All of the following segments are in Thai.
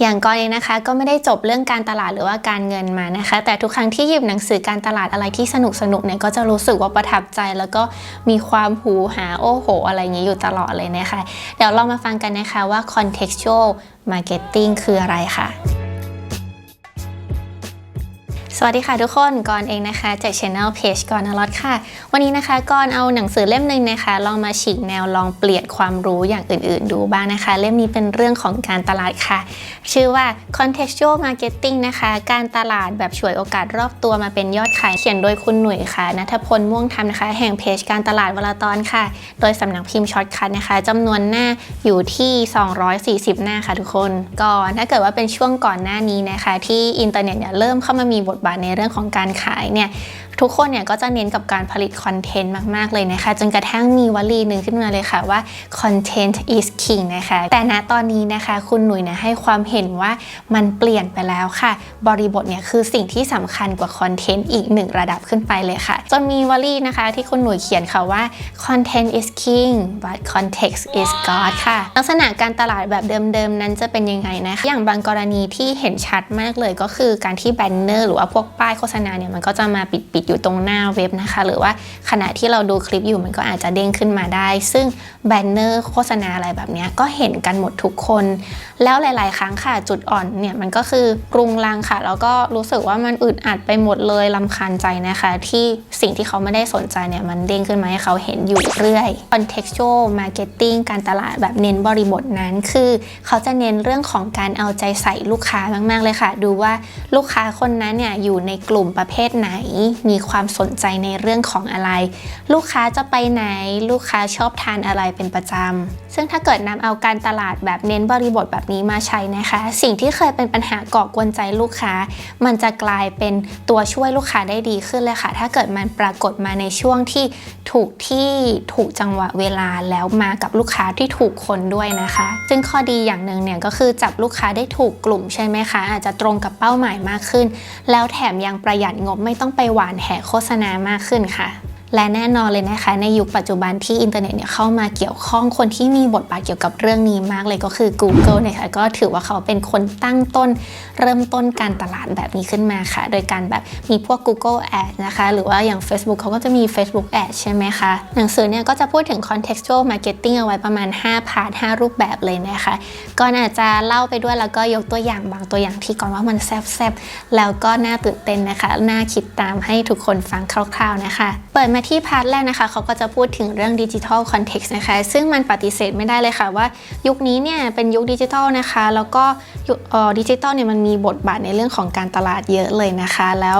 อย่างกรเองนะคะก็ไม่ได้จบเรื่องการตลาดหรือว่าการเงินมานะคะ แต่ทุกครั้งที่หยิบหนังสือการตลาดอะไรที่สนุกสนุกเนี่ยก็จะรู้สึกว่าประทับใจแล้วก็มีความหูหาโอ้โห อะไรอย่างนี้อยู่ตลอดเลยนะคะ เดี๋ยวเรามาฟังกันนะคะว่า contextual marketing คืออะไรค่ะ สวัสดีค่ะทุกคนก่อนเองนะคะจาก Channel Page ก่อนนรดค่ะ วันนี้นะคะก่อนเอาหนังสือเล่มหนึ่งนะคะ ลองมาฉีกแนวลองเปลี่ยนความรู้อย่างอื่นๆ ดูบ้างนะคะ เล่มนี้เป็นเรื่องของการตลาดค่ะ ชื่อว่า contextual marketing นะคะ การตลาดแบบฉวยโอกาสรอบตัวมาเป็นยอดขายเขียนโดยคุณหนุ่ยค่ะนัทพลม่วงธรรมนะคะ แห่งเพจการตลาดวลาตอนค่ะ โดยสำนักพิมพ์ช็อตคัทนะคะจำนวนหน้าอยู่ที่ 240 หน้าค่ะทุกคนก่อนถ้าเกิดว่าเป็นช่วงก่อนหน้านี้นะคะ ที่อินเทอร์เน็ตเนี่ยเริ่มเข้ามามีบทบาทในเรื่องของการขายเนี่ยทุกคนเนี่ยก็จะเน้นกับการผลิตคอนเทนต์มาก ๆ เลยนะคะ จนกระทั่งมีวลีหนึ่งขึ้นมาเลยค่ะว่า content is king นะคะ แต่ณตอนนี้นะคะคุณหนุ่ยเนี่ยให้ความเห็นว่ามันเปลี่ยนไปแล้วค่ะ บริบทเนี่ยคือสิ่งที่สำคัญกว่าคอนเทนต์อีกหนึ่งระดับขึ้นไปเลยค่ะ จนมีวลีนะคะที่คุณหนุ่ยเขียนค่ะว่า content is king but context is god ค่ะ ลักษณะการตลาดแบบเดิม ๆ นั้นจะเป็นยังไงนะคะอย่างบางกรณีที่เห็นชัดมากเลยก็คือการที่แบนเนอร์หรือว่าพวกป้ายโฆษณาเนี่ยมันก็จะมาปิดๆอยู่ตรงหน้าเว็บนะคะ หรือว่าขณะที่เราดูคลิปอยู่มันก็อาจจะเด้งขึ้นมาได้ ซึ่งแบนเนอร์โฆษณาอะไรแบบนี้ก็เห็นกันหมดทุกคน แล้วหลาย ๆ ครั้งค่ะจุดอ่อนเนี่ยมันก็คือกรุงรังค่ะ แล้วก็รู้สึกว่ามันอึดอัดไปหมดเลยลำคาญใจนะคะ ที่สิ่งที่เขาไม่ได้สนใจเนี่ยมันเด้งขึ้นมาให้เขาเห็นอยู่เรื่อย contextual marketing การตลาดแบบเน้นบริบทนั้น คือเขาจะเน้นเรื่องของการเอาใจใส่ลูกค้ามาก ๆ เลยค่ะ ดูว่าลูกค้าคนนั้นเนี่ยอยูู่่ในกลุ่มประเภทไหน มีความสนใจในเรื่องของอะไร ลูกค้าจะไปไหน ลูกค้าชอบทานอะไรเป็นประจำ ซึ่งถ้าเกิดนำเอาการตลาดแบบเน้นบริบทแบบนี้มาใช้นะคะ สิ่งที่เคยเป็นปัญหาก่อกวนใจลูกค้า มันจะกลายเป็นตัวช่วยลูกค้าได้ดีขึ้นเลยค่ะ ถ้าเกิดมันปรากฏมาในช่วงที่ถูกที่ถูกจังหวะเวลาแล้วมากับลูกค้าที่ถูกคนด้วยนะคะ ซึ่งข้อดีอย่างหนึ่งเนี่ยก็คือจับลูกค้าได้ถูกกลุ่มใช่ไหมคะ อาจจะตรงกับเป้าหมายมากขึ้น แล้วแถแถมยังประหยัดงบไม่ต้องไปหวานแห่โฆษณามากขึ้นค่ะ และแน่นอนเลยนะคะในยุคปัจจุบันที่อินเทอร์เน็ตเนี่ยเข้ามาเกี่ยวข้องคนที่มีบทบาทเกี่ยวกับเรื่องนี้มากเลยก็คือ Google นะคะก็ถือว่าเขาเป็นคนตั้งต้น เริ่มต้นการตลาดแบบนี้ขึ้นมาค่ะ โดยการแบบมีพวก Google Ads นะคะ หรือว่าอย่าง Facebook เขาก็จะมี Facebook Ads ใช่ไหมคะ หนังสือเนี่ยก็จะพูดถึง contextual marketing เอาไว้ประมาณ 5 พาร์ท 5 รูปแบบเลยนะคะก็อาจจะเล่าไปด้วยแล้วก็ยกตัวอย่างบางตัวอย่างที่ก่อนว่ามันแซ่บๆแล้วก็น่าตื่นเต้นนะคะน่าคิดตามให้ทุกคนฟังคร่าว ๆนะคะ ปิดมาที่พาร์ทแรกนะคะเขาก็จะพูดถึงเรื่องดิจิทัลคอนเท็กซ์นะคะ ซึ่งมันปฏิเสธไม่ได้เลยค่ะว่า ยุคนี้เนี่ยเป็นยุคดิจิทัลนะคะ แล้วก็ดิจิทัลเนี่ยมันมีบทบาทในเรื่องของการตลาดเยอะเลยนะคะ แล้ว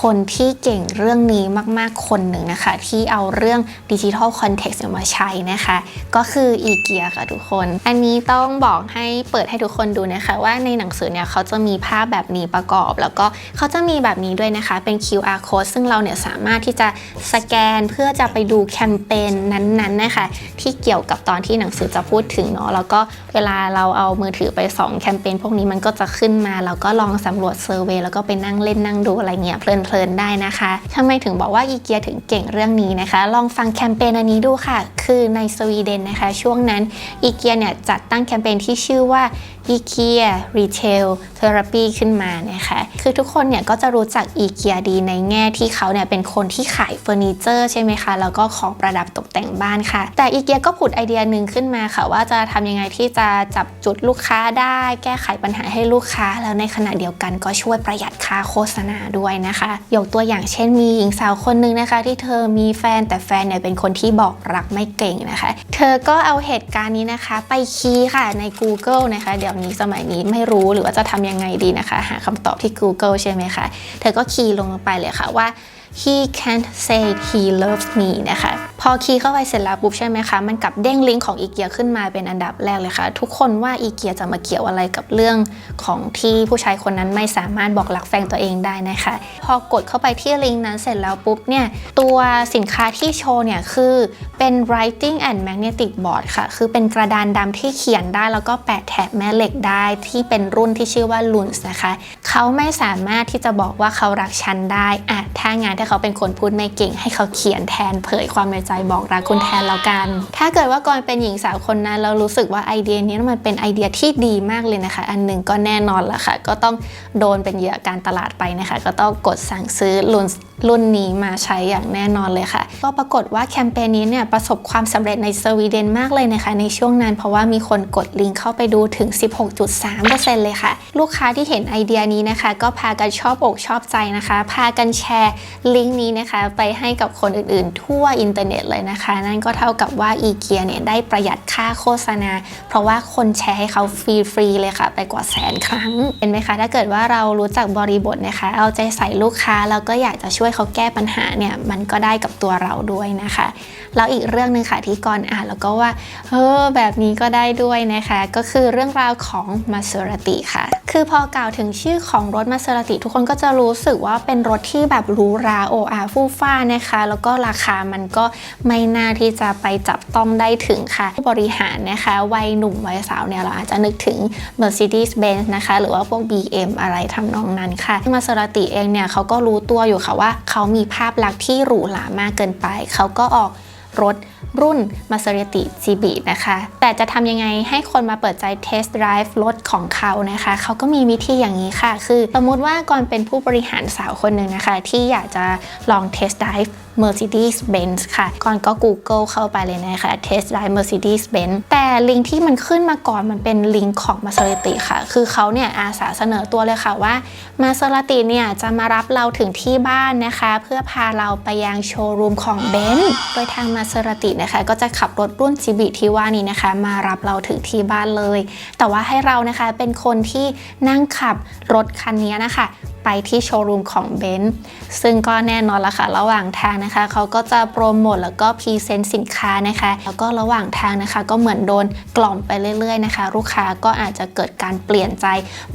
คนที่เก่งเรื่องนี้มากๆคนหนึ่งนะคะ ที่เอาเรื่องดิจิทัลคอนเท็กซ์มาใช้นะคะ ก็คืออีเกียค่ะทุกคน อันนี้ต้องบอกให้เปิดให้ทุกคนดูนะคะ ว่าในหนังสือเนี่ยเขาจะมีภาพแบบนี้ประกอบ แล้วก็เขาจะมีแบบนี้ด้วยนะคะเป็น QR code ซึ่งเราเนี่ยสามารถที่จะสแกนเพื่อจะไปดูแคมเปญนั้นๆนะคะที่เกี่ยวกับตอนที่หนังสือจะพูดถึงเนาะแล้วก็เวลาเราเอามือถือไปส่องแคมเปญพวกนี้มันก็จะขึ้นมาเราก็ลองสำรวจเซอร์เวยแล้วก็ไปนั่งเล่นนั่งดูอะไรเงี้ยเพลินๆได้นะคะทำไมถึงบอกว่าอีเกียถึงเก่งเรื่องนี้นะคะ ลองฟังแคมเปญอันนี้ดูค่ะ คือในสวีเดนนะคะ ช่วงนั้นอีเกียเนี่ยจัดตั้งแคมเปญที่ชื่อว่า อีเกียรีเทลเทอราปีขึ้นมานะคะคือทุกคนเนี่ยก็จะรู้จักอีเกียดีในแง่ที่เขาเนี่ยเป็นคนที่ขายเฟอร์นิเจอร์ใช่ไหมคะ แล้วก็ของประดับตกแต่งบ้านค่ะ แต่อีเกียก็ผุดไอเดียหนึ่งขึ้นมาค่ะ ว่าจะทำยังไงที่จะจับจุดลูกค้าได้ แก้ไขปัญหาให้ลูกค้า แล้วในขณะเดียวกันก็ช่วยประหยัดค่าโฆษณาด้วยนะคะ ยกตัวอย่างเช่นมีหญิงสาวคนหนึ่งนะคะ ที่เธอมีแฟนแต่แฟนเนี่ยเป็นคนที่บอกรักไม่เก่งนะคะ เธอก็เอาเหตุการณ์นี้นะคะ ไปคีย์ค่ะใน Google นะคะเดี๋ยวนี้สมัยนี้ไม่รู้หรือว่าจะทำยังไงดีนะคะ หาคำตอบที่ Google ใช่ไหมคะ เธอก็คีย์ลงไปเลยค่ะว่า he can't say he loves me นะคะ พอคีย์เข้าไปเสร็จแล้วปุ๊บใช่ไหมคะ มันกลับเด้งลิงก์ของอีเกียขึ้นมาเป็นอันดับแรกเลยค่ะ ทุกคนว่าอีเกียจะมาเกี่ยวอะไรกับเรื่องของที่ผู้ชายคนนั้นไม่สามารถบอกรักแฟนตัวเองได้นะคะ พอกดเข้าไปที่ลิงก์นั้นเสร็จแล้วปุ๊บเนี่ย ตัวสินค้าที่โชว์เนี่ยคือเป็น writing and magnetic board ค่ะ คือเป็นกระดานดำที่เขียนได้ แล้วก็แปะแถบแม่เหล็กได้ที่เป็นรุ่นที่ชื่อว่า Luns นะคะ เขาไม่สามารถที่จะบอกว่าเขารักฉันได้อะถ้างานถ้าเขาเป็นคนพูดไม่เก่งให้เขาเขียนแทนเผยความในใจบอกรักคุณแทนแล้วกัน ถ้าเกิดว่าก่อนเป็นหญิงสาวคนนั้นเรารู้สึกว่าไอเดียนี้มันเป็นไอเดียที่ดีมากเลยนะคะ อันหนึ่งก็แน่นอนละค่ะ ก็ต้องโดนเป็นเหยื่อการตลาดไปนะคะ ก็ต้องกดสั่งซื้อรุ่นรุ่นนี้มาใช้อย่างแน่นอนเลยค่ะ ก็ปรากฏว่าแคมเปญนี้เนี่ยประสบความสำเร็จในสวีเดนมากเลยนะคะ ในช่วงนั้นเพราะว่ามีคนกดลิงก์เข้าไปดูถึง 16.3%เลยค่ะ ลูกค้าที่เห็นไอเดียนี้นะคะ ก็พากันชอบอกชอบใจนะคะ พากันแชร์ลิงก์นี้นะคะ ไปให้กับคนอื่นๆ ทั่วอินเทอร์เน็ตเลยนะคะ นั่นก็เท่ากับว่าอีเกียเนี่ยได้ประหยัดค่าโฆษณา เพราะว่าคนแชร์ให้เขาฟรีๆเลยค่ะ ไปกว่าแสนครั้ง เห็นไหมคะ ถ้าเกิดว่าเรารู้จักบริบทนะคะ เอาใจใส่ลูกค้าแล้วก็อยากจะช่วยเขาแก้ปัญหาเนี่ยมันก็ได้กับตัวเราด้วยนะคะแล้วอีกเรื่องหนึ่งค่ะที่ก่อนอ่านแล้วก็ว่าเออแบบนี้ก็ได้ด้วยนะคะ ก็คือเรื่องราวของมาเซราติค่ะ คือพอกล่าวถึงชื่อของรถมาเซราติทุกคนก็จะรู้สึกว่าเป็นรถที่แบบหรูราโออาฟูฟ้านะคะ แล้วก็ราคามันก็ไม่น่าที่จะไปจับต้องได้ถึงค่ะ ผู้บริหารนะคะ วัยหนุ่มวัยสาวเนี่ยเราอาจจะนึกถึง Mercedes-Benz นะคะ หรือว่าพวก BM อะไรทำนองนั้นค่ะมาเซราติเองเนี่ยเขาก็รู้ตัวอยู่ค่ะว่าเขามีภาพลักษณ์ที่หรูหรามากเกินไป เขาก็ออก รถรุ่น m a s e r a t i GB นะคะ แต่จะทำยังไงให้คนมาเปิดใจเทสต์ไดรฟ์รถของเขานะคะ เขาก็มีวิธีอย่างนี้ค่ะ คือสมมติว่าก่อนเป็นผู้บริหารสาวคนหนึ่งนะคะ ที่อยากจะลองเทสต์ไดรฟ์ Mercedes-Benz ค่ะ ก่อนก็ Google เข้าไปเลยนะคะ Test Drive Mercedes-Benz แต่ลิงก์ที่มันขึ้นมาก่อนมันเป็นลิงก์ของ Maserati ค่ะ คือเขาเนี่ยอาสาเสนอตัวเลยค่ะว่า Maserati เนี่ยจะมารับเราถึงที่บ้านนะคะ เพื่อพาเราไปยังโชว์รูมของ Benz โดยทาง Maserati นะคะก็จะขับรถรุ่น GB ที่ว่านี้นะคะ มารับเราถึงที่บ้านเลย แต่ว่าให้เรานะคะเป็นคนที่นั่งขับรถคันนี้นะคะ ไปที่โชว์รูมของเบนซ์ซึ่งก็แน่นอนละค่ะ ระหว่างทางนะคะ เขาก็จะโปรโมทแล้วก็พรีเซนต์สินค้านะคะ แล้วก็ระหว่างทางนะคะ ก็เหมือนโดนกล่อมไปเรื่อย ๆนะคะ ลูกค้าก็อาจจะเกิดการเปลี่ยนใจ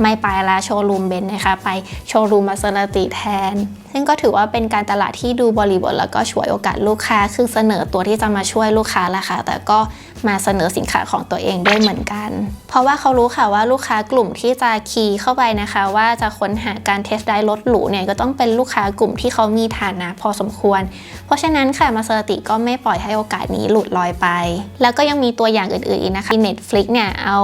ไม่ไปละโชว์รูมเบนซ์นะคะ ไปโชว์รูมมาเซราติแทน ซึ่งก็ถือว่าเป็นการตลาดที่ดูบริบทแล้วก็ช่วยโอกาสลูกค้า คือเสนอตัวที่จะมาช่วยลูกค้าแหละค่ะ แต่ก็มาเสนอสินค้าของตัวเองด้วยเหมือนกัน เพราะว่าเขารู้ค่ะว่าลูกค้ากลุ่มที่จะคีย์เข้าไปนะคะ ว่าจะค้นหาการเทสได้รถหรูเนี่ยก็ต้องเป็นลูกค้ากลุ่มที่เขามีฐานะพอสมควร เพราะฉะนั้นค่ะมาเซอร์ติก็ไม่ปล่อยให้โอกาสนี้หลุดลอยไป แล้วก็ยังมีตัวอย่างอื่นๆอีกนะคะ Netflix เนี่ยเอา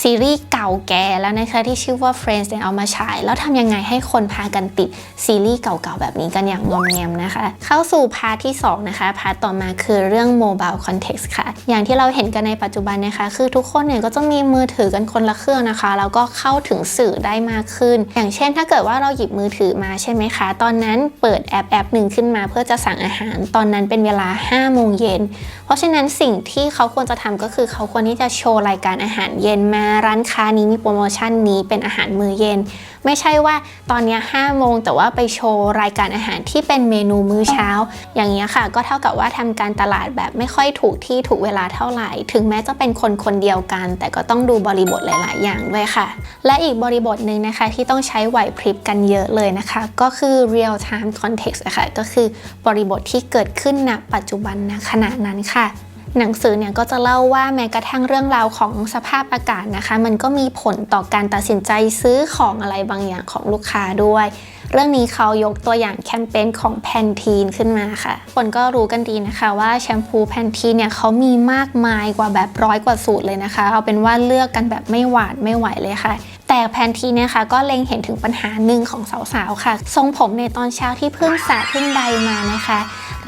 ซีรีส์เก่าแก่แล้วนะคะที่ชื่อว่า Friends เนี่ยเอามาฉาย แล้วทำยังไงให้คนพากันติดซีรีส์เก่าๆแบบนี้กันอย่างงอมแงมนะคะ เข้าสู่พาร์ทที่ 2 นะคะ พาร์ทต่อมาคือเรื่อง Mobile Context ค่ะ อย่างที่เราเห็นกันในปัจจุบันนะคะ คือทุกคนเนี่ยก็จะมีมือถือกันคนละเครื่องนะคะแล้วก็เข้าถึงสื่อได้มากขึ้น อย่างเช่นถ้าเกิดว่าเราหยิบมือถือมาใช่ไหมคะ ตอนนั้นเปิดแอปแอปหนึ่งขึ้นมาเพื่อจะสั่งอาหาร ตอนนั้นเป็นเวลา 5 โมงเย็น เพราะฉะนั้นสิ่งที่เขาควรจะทำก็คือเขาควรที่จะโชว์รายการอาหารเย็นมาร้านค้านี้มีโปรโมชั่นนี้เป็นอาหารมื้อเย็น ไม่ใช่ว่าตอนนี้5โมงแต่ว่าไปโชว์รายการอาหารที่เป็นเมนูมื้อเช้า อย่างเงี้ค่ะ ก็เท่ากับว่าทำการตลาดแบบไม่ค่อยถูกที่ถูกเวลาเท่าไหร่ ถึงแม้จะเป็นคนคนเดียวกัน แต่ก็ต้องดูบริบทหลาย ๆ อย่างด้วยค่ะ และอีกบริบทหนึ่งนะคะที่ต้องใช้ไหวพริบกันเยอะเลยนะคะ ก็คือ real time context อะค่ะก็คือบริบทที่เกิดขึ้นณปัจจุบันณขณะนั้นค่ะหนังสือเนี่ยก็จะเล่าว่าแม้กระทั่งเรื่องราวของสภาพอากาศนะคะ มันก็มีผลต่อการตัดสินใจซื้อของอะไรบางอย่างของลูกค้าด้วย เรื่องนี้เขายกตัวอย่างแคมเปญของแพนทีนขึ้นมาค่ะ คนก็รู้กันดีนะคะว่าแชมพูแพนทีนเนี่ยเขามีมากมายกว่าแบบร้อยกว่าสูตรเลยนะคะ เอาเป็นว่าเลือกกันแบบไม่หวาดไม่ไหวเลยค่ะ แต่แพนทีนเนี่ยค่ะก็เล็งเห็นถึงปัญหาหนึ่งของสาวๆค่ะ ทรงผมในตอนเช้าที่เพิ่งสระเพิ่งใดมานะคะ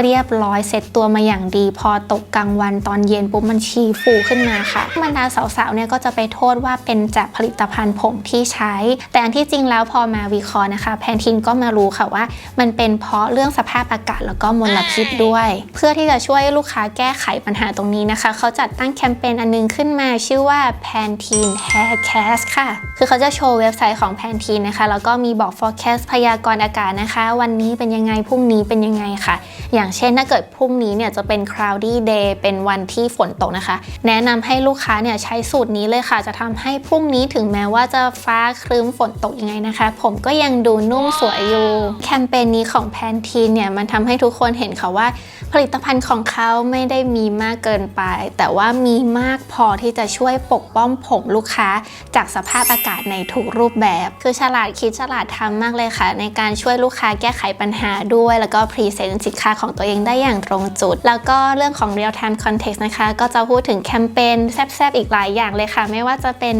เรียบร้อยเซ็ตตัวมาอย่างดี พอตกกลางวันตอนเย็นปุ๊บมันชีฟูขึ้นมาค่ะบรรดาสาวๆเนี่ยก็จะไปโทษว่าเป็นจากผลิตภัณฑ์ผมที่ใช้ แต่อันที่จริงแล้วพอมาวิเคราะห์นะคะ แพนทีนก็มารู้ค่ะว่า มันเป็นเพราะเรื่องสภาพอากาศแล้วก็มลพิษด้วย เพื่อที่จะช่วยลูกค้าแก้ไขปัญหาตรงนี้นะคะ เขาจัดตั้งแคมเปญอันนึงขึ้นมาชื่อว่า Pantene Haircast ค่ะ คือเขาจะโชว์เว็บไซต์ของ Pantene นะคะ แล้วก็มีบอก forecast พยากรณ์อากาศนะคะ วันนี้เป็นยังไงพรุ่งนี้เป็นยังไงค่ะ อย่างเช่นถ้าเกิดพรุ่งนี้เนี่ยจะเป็น cloudy day เป็นวันที่ฝนตกนะคะ แนะนำให้ลูกค้าเนี่ยใช้สูตรนี้เลยค่ะ จะทำให้พรุ่งนี้ถึงแม้ว่าจะฟ้าครึ้มฝนตกยังไงนะคะ ผมก็ยังดูนุ่มสวยอยู่แคมเปญนี้ของ Pantene เนี่ยมันทำให้ทุกคนเห็นค่ะว่า ผลิตภัณฑ์ของเขาไม่ได้มีมากเกินไป แต่ว่ามีมากพอที่จะช่วยปกป้องผมลูกค้า จากสภาพอากาศในทุกรูปแบบ คือฉลาดคิดฉลาดทำมากเลยค่ะ ในการช่วยลูกค้าแก้ไขปัญหาด้วย แล้วก็พรีเซนต์สินค้าของตัวเองได้อย่างตรงจุด แล้วก็เรื่องของ real time context นะคะ ก็จะพูดถึงแคมเปญแซบๆ อีกหลายอย่างเลยค่ะ ไม่ว่าจะเป็น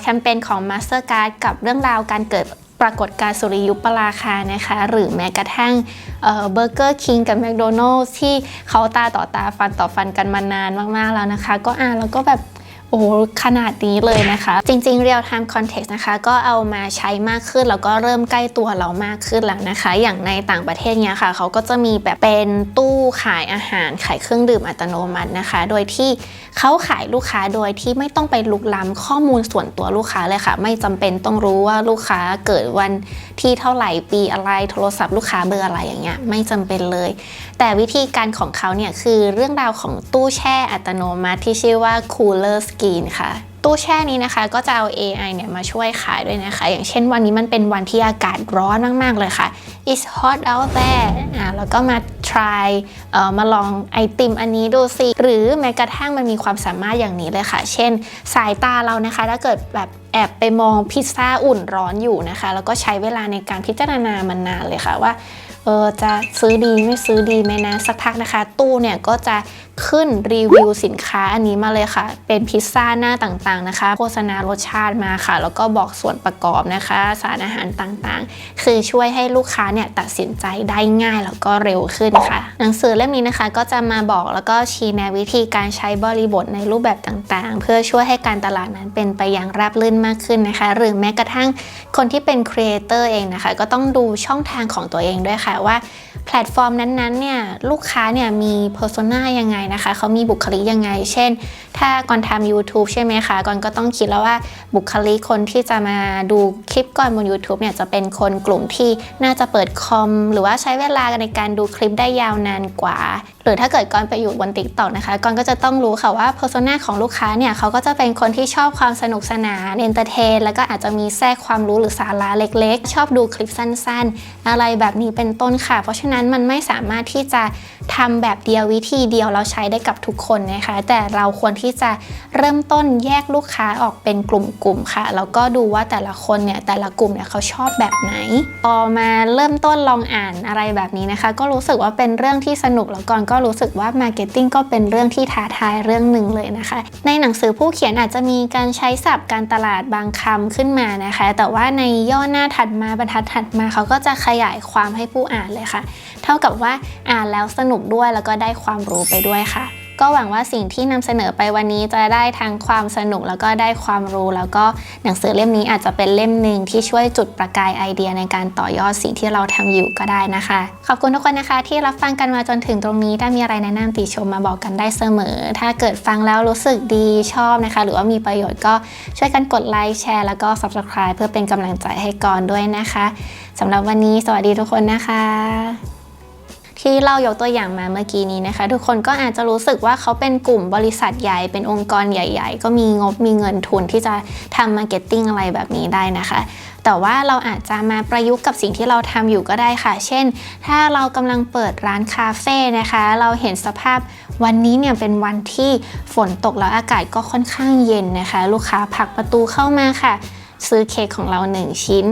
แคมเปญของ Mastercard กับเรื่องราวการเกิดปรากฏการสุริยุปราคานะคะ หรือแม้กระทั่งเบอร์เกอร์คิงกับแมคโดนัลล์ที่เขาตาต่อตาฟันต่อฟันกันมานานมากๆแล้วนะคะ ก็อ่านแล้วก็แบบ อ้ขนาดนี้เลยนะคะ จริงๆ real time context นะคะ ก็เอามาใช้มากขึ้น แล้วก็เริ่มใกล้ตัวเรามากขึ้นแล้วนะคะ อย่างในต่างประเทศเนี้ยค่ะ เขาก็จะมีแบบเป็นตู้ขายอาหาร ขายเครื่องดื่มอัตโนมัตินะคะ โดยที่เขาขายลูกค้าโดยที่ไม่ต้องไปลุกล้ำข้อมูลส่วนตัวลูกค้าเลยค่ะ ไม่จำเป็นต้องรู้ว่าลูกค้าเกิดวันที่เท่าไหร่ปีอะไรโทรศัพท์ลูกค้าเบอร์อะไรอย่างเงี้ยไม่จำเป็นเลย แต่วิธีการของเขาเนี่ยคือเรื่องราวของตู้แช่อัตโนมัติที่ชื่อว่า Cooler Screen ค่ะ ตู้แช่นี้นะคะก็จะเอา AI เนี่ยมาช่วยขายด้วยนะคะ อย่างเช่นวันนี้มันเป็นวันที่อากาศร้อนมากๆเลยค่ะ It's hot out there อ่าแล้วก็มา try เอ่อมาลองไอติมอันนี้ดูสิ หรือแม้กระทั่งมันมีความสามารถอย่างนี้เลยค่ะ เช่น สายตาเรานะคะ ถ้าเกิดแบบแอบไปมองพิซซ่าอุ่นร้อนอยู่นะคะ แล้วก็ใช้เวลาในการพิจารณามันนานเลยค่ะว่า เออจะซื้อดีไม่ซื้อดีไหมนะ สักพักนะคะ ตู้เนี่ยก็จะขึ้นรีวิวสินค้าอันนี้มาเลยค่ะ เป็นพิซซ่าหน้าต่างๆนะคะ โฆษณารสชาติมาค่ะ แล้วก็บอกส่วนประกอบนะคะ สารอาหารต่างๆ คือช่วยให้ลูกค้าเนี่ยตัดสินใจได้ง่ายแล้วก็เร็วขึ้นค่ะ หนังสือเล่มนี้นะคะก็จะมาบอกแล้วก็ชี้แนะวิธีการใช้บริบทในรูปแบบต่างๆ เพื่อช่วยให้การตลาดนั้นเป็นไปอย่างราบรื่นมากขึ้นนะคะ หรือแม้กระทั่งคนที่เป็นครีเอเตอร์เองนะคะ ก็ต้องดูช่องทางของตัวเองด้วยค่ะว่า แพลตฟอร์มนั้นๆเนี่ยลูกค้าเนี่ยมีเพอร์โซนายังไงนะคะเขามีบุคลิกยังไง เช่น ถ้าก่อนทำ YouTube ใช่ไหมคะก่อนก็ต้องคิดแล้วว่าบุคลิกคนที่จะมาดูคลิปก่อนบน YouTube เนี่ยจะเป็นคนกลุ่มที่น่าจะเปิดคอม หรือว่าใช้เวลาในการดูคลิปได้ยาวนานกว่า หรือถ้าเกิดก่อนไปอยู่บน t ิ k t o k นะคะก่อนก็จะต้องรู้ค่ะว่า persona ของลูกค้าเนี่ยเขาก็จะเป็นคนที่ชอบความสนุกสนานเอนเตอร์เทนแล้วก็อาจจะมีแทรกความรู้หรือสาระเล็ก ๆ ชอบดูคลิปสั้น ๆ อะไรแบบนี้เป็นต้นค่ะเพราะฉะนั้นมันไม่สามารถที่จะทำแบบเดียววิธีเดียวเราใช้ได้กับทุกคนนะคะ แต่เราควรที่จะเริ่มต้นแยกลูกค้าออกเป็นกลุ่มๆค่ะ แล้วก็ดูว่าแต่ละคนเนี่ยแต่ละกลุ่มเนี่ยเขาชอบแบบไหนพอมาเริ่มต้นลองอ่านอะไรแบบนี้นะคะ ก็รู้สึกว่าเป็นเรื่องที่สนุกแล้วก่อนก็รู้สึกว่า Marketing ก็เป็นเรื่องที่ท้าทายเรื่องหนึ่งเลยนะคะ ในหนังสือผู้เขียนอาจจะมีการใช้ศัพท์การตลาดบางคำขึ้นมานะคะ แต่ว่าในย่อหน้าถัดมาบรรทัดถัดมาเขาก็จะขยายความให้ผู้อ่านเลยค่ะ เท่ากับว่าอ่านแล้วสนุนุกด้วยแล้วก็ได้ความรู้ไปด้วยค่ะ ก็หวังว่าสิ่งที่นำเสนอไปวันนี้จะได้ทั้งความสนุกแล้วก็ได้ความรู้ แล้วก็หนังสือเล่มนี้อาจจะเป็นเล่มหนึ่งที่ช่วยจุดประกายไอเดียในการต่อยอดสิ่งที่เราทำอยู่ก็ได้นะคะ ขอบคุณทุกคนนะคะ ที่รับฟังกันมาจนถึงตรงนี้ถ้ามีอะไรแนะนำติชมมาบอกกันได้เสมอ ถ้าเกิดฟังแล้วรู้สึกดีชอบนะคะ หรือว่ามีประโยชน์ก็ช่วยกันกดไลค์แชร์แล้วก็ subscribe เพื่อเป็นกำลังใจให้ก่อนด้วยนะคะสำหรับวันนี้สวัสดีทุกคนนะคะ ที่เล่ายกตัวอย่างมาเมื่อกี้นี้นะคะ ทุกคนก็อาจจะรู้สึกว่าเขาเป็นกลุ่มบริษัทใหญ่เป็นองค์กรใหญ่ ๆ ก็มีงบมีเงินทุนที่จะทำมาร์เก็ตติ้งอะไรแบบนี้ได้นะคะ แต่ว่าเราอาจจะมาประยุกต์กับสิ่งที่เราทำอยู่ก็ได้ค่ะ เช่น ถ้าเรากำลังเปิดร้านคาเฟ่นะคะ เราเห็นสภาพวันนี้เนี่ยเป็นวันที่ฝนตกแล้วอากาศก็ค่อนข้างเย็นนะคะ ลูกค้าผลักประตูเข้ามาค่ะซื้อเค้กของเรา 1 ชิ้น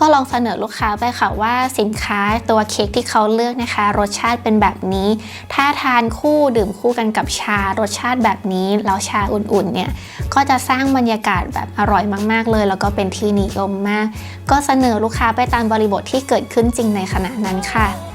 ก็ลองเสนอลูกค้าไปค่ะว่าสินค้าตัวเค้กที่เขาเลือกนะคะ รสชาติเป็นแบบนี้ ถ้าทานคู่ดื่มคู่กันกับชารสชาติแบบนี้แล้วชาอุ่นๆเนี่ยก็จะสร้างบรรยากาศแบบอร่อยมากๆเลย แล้วก็เป็นที่นิยมมาก ก็เสนอลูกค้าไปตามบริบทที่เกิดขึ้นจริงในขณะนั้นค่ะ